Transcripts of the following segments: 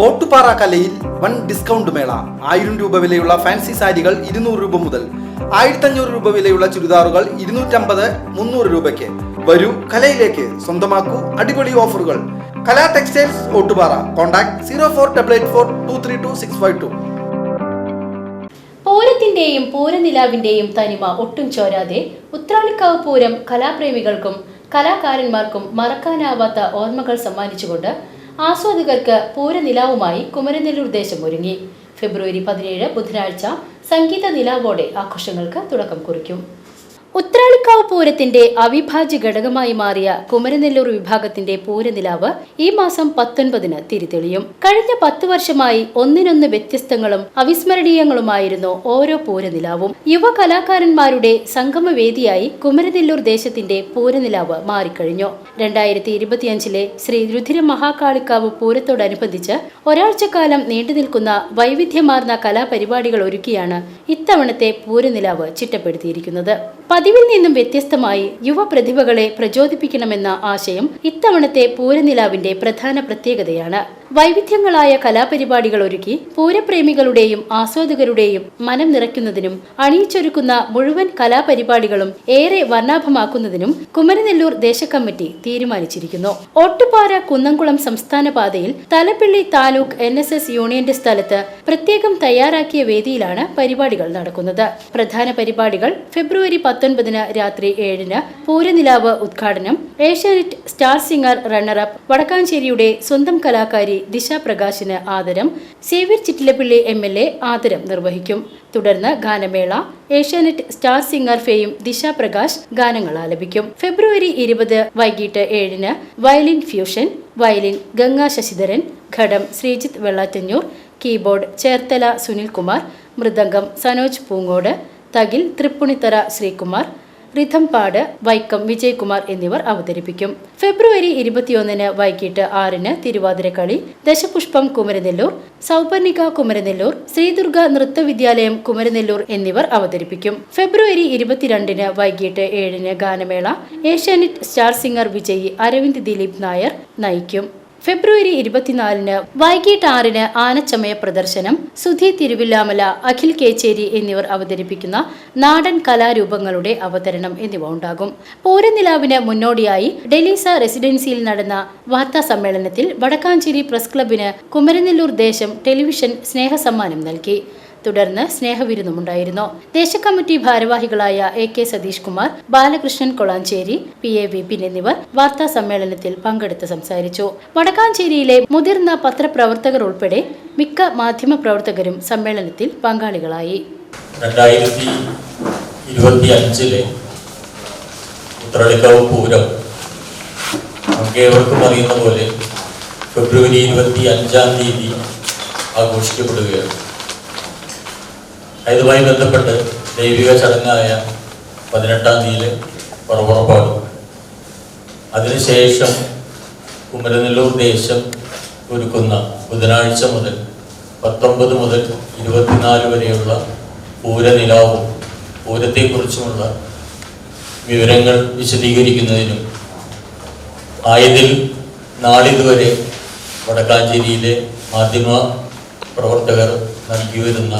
ഓട്ടുപാറ കലയിൽ one discount മേള. ആയിരം രൂപ വിലയുള്ള ഫാൻസി സാരികൾ ഇരുന്നൂറ് രൂപ മുതൽ ആയിരത്തഞ്ഞൂറ് രൂപ വിലയുള്ള ചുരിദാറുകൾ ഇരുന്നൂറ്റമ്പത് മുന്നൂറ് രൂപയ്ക്ക്. വരൂ കലയിലേക്ക്. സ്വന്തമാക്കൂ അടിപൊളി ഓഫറുകൾ. Kala textiles Ottupara. Contact zero four double eight four two three two six five two. പൂരത്തിന്റെയും പൂരനിലാവിന്റെയും തനിമ ഒട്ടും ചോരാതെ ഉത്രാളിക്കാവ് പൂരം കലാപ്രേമികൾക്കും കലാകാരന്മാർക്കും മറക്കാനാവാത്ത ഓർമ്മകൾ സമ്മാനിച്ചുകൊണ്ട് ആസ്വാദകർക്ക് പൂരനിലാവുമായി കുമരനെല്ലൂർ ദേശം ഒരുങ്ങി. ഫെബ്രുവരി പതിനേഴ് ബുധനാഴ്ച സംഗീത നിലാവോടെ ആഘോഷങ്ങൾക്ക് തുടക്കം കുറിക്കും. ഉത്രാളിക്കാവ് പൂരത്തിന്റെ അവിഭാജ്യ ഘടകമായി മാറിയ കുമരനെല്ലൂർ വിഭാഗത്തിന്റെ പൂരനിലാവ് ഈ മാസം പത്തൊൻപതിന് തിരിതെളിയും. കഴിഞ്ഞ പത്ത് വർഷമായി ഒന്നിനൊന്ന് വ്യത്യസ്തങ്ങളും അവിസ്മരണീയങ്ങളുമായിരുന്നു ഓരോ പൂരനിലാവും. യുവ കലാകാരന്മാരുടെ സംഗമവേദിയായി കുമരനെല്ലൂർ ദേശത്തിന്റെ പൂരനിലാവ് മാറിക്കഴിഞ്ഞു. രണ്ടായിരത്തി ഇരുപത്തിയഞ്ചിലെ ശ്രീ രുധിര മഹാകാളിക്കാവ് പൂരത്തോടനുബന്ധിച്ച് ഒരാഴ്ചക്കാലം നീണ്ടുനിൽക്കുന്ന വൈവിധ്യമാർന്ന കലാപരിപാടികൾ ഒരുക്കിയാണ് ഇത്തവണത്തെ പൂരനിലാവ് ചിട്ടപ്പെടുത്തിയിരിക്കുന്നത്. പതിവിൽ നിന്നും വ്യത്യസ്തമായി യുവപ്രതിഭകളെ പ്രചോദിപ്പിക്കണമെന്ന ആശയം ഇത്തവണത്തെ പൂരനിലാവിന്റെ പ്രധാന പ്രത്യേകതയാണ് വൈവിധ്യങ്ങളായ കലാപരിപാടികൾ ഒരുക്കി പൂരപ്രേമികളുടെയും ആസ്വാദകരുടെയും മനം നിറയ്ക്കുന്നതിനും അണിയിച്ചൊരുക്കുന്ന മുഴുവൻ കലാപരിപാടികളും ഏറെ വർണാഭമാക്കുന്നതിനും കുമരനെല്ലൂർ ദേശകമ്മിറ്റി തീരുമാനിച്ചിരിക്കുന്നു. ഒട്ടുപാറ കുന്നംകുളം സംസ്ഥാന പാതയിൽ Thalappilly taluk N S S യൂണിയന്റെ സ്ഥലത്ത് പ്രത്യേകം തയ്യാറാക്കിയ വേദിയിലാണ് പരിപാടികൾ നടക്കുന്നത്. പ്രധാന പരിപാടികൾ ഫെബ്രുവരി പത്തൊൻപതിന് രാത്രി ഏഴിന് പൂരനിലാവ് ഉദ്ഘാടനം Asianet star singer runner up വടക്കാഞ്ചേരിയുടെ സ്വന്തം കലാകാരി ദിശ പ്രകാശിന് ആദരം Xavier Chittilappilly M L A ആദരം നിർവഹിക്കും. തുടർന്ന് ഗാനമേള ഏഷ്യാനെറ്റ് സ്റ്റാർ സിംഗർ ഫേയും ദിശാപ്രകാശ് ഗാനങ്ങൾ ആലപിക്കും. ഫെബ്രുവരി ഇരുപത് വൈകിട്ട് ഏഴിന് violin fusion violin Ganga Sasidharan ghatam Sreejith Vellattanjoor keyboard Cherthala Sunilkumar mridangam Sanoj Poongode thakil Thrippunithura Sreekumar rhythm pad Vaikom Vijayakumar എന്നിവർ അവതരിപ്പിക്കും. ഫെബ്രുവരി ഇരുപത്തിയൊന്നിന് വൈകിട്ട് ആറിന് തിരുവാതിരക്കളി ദശപുഷ്പം കുമരനെല്ലൂർ സൗപർണിക കുമരനെല്ലൂർ ശ്രീദുർഗ നൃത്തവിദ്യാലയം കുമരനെല്ലൂർ എന്നിവർ അവതരിപ്പിക്കും. ഫെബ്രുവരി ഇരുപത്തിരണ്ടിന് വൈകിട്ട് ഏഴിന് ഗാനമേള ഏഷ്യാനെറ്റ് സ്റ്റാർ സിംഗർ വിജയി അരവിന്ദ് ദിലീപ് നായർ നയിക്കും. ഫെബ്രുവരി ഇരുപത്തിനാലിന് വൈകിട്ട് ആറിന് ആനച്ചമയ പ്രദർശനം സുധി തിരുവില്ലാമല അഖിൽ കേച്ചേരി എന്നിവർ അവതരിപ്പിക്കുന്ന നാടൻ കലാരൂപങ്ങളുടെ അവതരണം എന്നിവ ഉണ്ടാകും. പൂരനിലാവിന് മുന്നോടിയായി ഡെലീസ റെസിഡൻസിയിൽ നടന്ന വാർത്താ സമ്മേളനത്തിൽ വടക്കാഞ്ചേരി പ്രസ് ക്ലബിന് കുമരനെല്ലൂർ ദേശം ടെലിവിഷൻ സ്നേഹസമ്മാനം നൽകി. തുടർന്ന് സ്നേഹവിരുന്നുമുണ്ടായിരുന്നു. ദേശകമ്മിറ്റി ഭാരവാഹികളായ A K Satheesh Kumar Balakrishnan Kolanchery P A Vipin എന്നിവർ വാർത്താ സമ്മേളനത്തിൽ പങ്കെടുത്ത് സംസാരിച്ചു. വടക്കാഞ്ചേരിയിലെ മുതിർന്ന പത്രപ്രവർത്തകർ ഉൾപ്പെടെ മിക്ക മാധ്യമ പ്രവർത്തകരും സമ്മേളനത്തിൽ പങ്കാളികളായി. പൂരം ഫെബ്രുവരി ഇരുപത്തി അഞ്ചാം തീയതി ആഘോഷിക്കപ്പെടുകയാണ്. അതുമായി ബന്ധപ്പെട്ട് ദൈവിക ചടങ്ങായ പതിനെട്ടാം തീയതി പുറപ്പുറപ്പാടും അതിനുശേഷം കുമരനെല്ലൂർ ദേശം ഒരുക്കുന്ന ബുധനാഴ്ച മുതൽ പത്തൊമ്പത് മുതൽ ഇരുപത്തിനാല് വരെയുള്ള പൂരനിലാവും. പൂരത്തെക്കുറിച്ചുമുള്ള വിവരങ്ങൾ വിശദീകരിക്കുന്നതിനും ആയതിൽ നാളിതുവരെ വടക്കാഞ്ചേരിയിലെ മാധ്യമ പ്രവർത്തകർ നൽകി വരുന്ന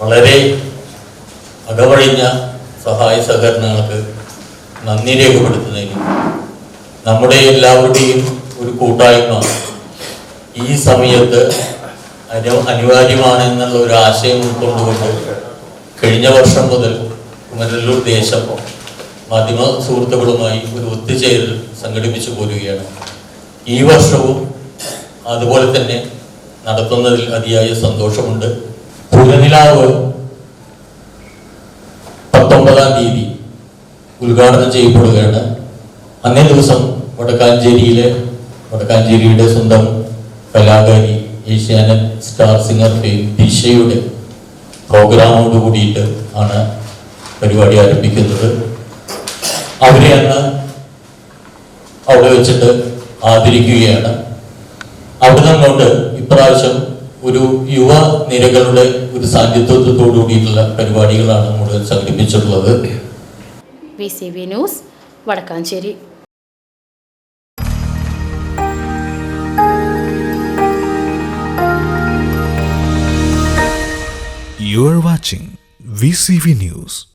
വളരെ അകവഴിഞ്ഞ സഹായ സഹകരണങ്ങൾക്ക് നന്ദി രേഖപ്പെടുത്തുന്നതിനും നമ്മുടെ എല്ലാവരുടെയും ഒരു കൂട്ടായ്മ ഈ സമയത്ത് അനു അനിവാര്യമാണെന്നുള്ള ഒരു ആശയം ഉൾക്കൊണ്ടുകൊണ്ട് കഴിഞ്ഞ വർഷം മുതൽ കുമരല്ലൂർ ദേശം മാധ്യമ സുഹൃത്തുക്കളുമായി ഒരു ഒത്തുചേരൽ സംഘടിപ്പിച്ചു പോരുകയാണ്. ഈ വർഷവും അതുപോലെ തന്നെ നടത്തുന്നതിൽ അതിയായ സന്തോഷമുണ്ട്. പൂരനിലാവ് പത്തൊമ്പതാം തീയതി ഉദ്ഘാടനം ചെയ്യപ്പെടുകയാണ്. അന്നേ ദിവസം വടക്കാഞ്ചേരിയിലെ വടക്കാഞ്ചേരിയുടെ സ്വന്തം കലാകാരി ഏഷ്യാനെറ്റ് സ്റ്റാർ സിംഗർ ദിശയുടെ പ്രോഗ്രാമോട് കൂടിയിട്ട് ആണ് പരിപാടി ആരംഭിക്കുന്നത്. അവരെ അന്ന് അവിടെ വെച്ചിട്ട് ആദരിക്കുകയാണ്. അവിടെ നിന്നുകൊണ്ട് ഇപ്രാവശ്യം ഒരു യുവ നിരകളുടെ ഒരു സാന്നിധ്യത്തോടുകൂടിയിട്ടുള്ള പരിപാടികളാണ് നമ്മൾ സംഘടിപ്പിച്ചിട്ടുള്ളത് news Vadakkanchery You are watching VCV News.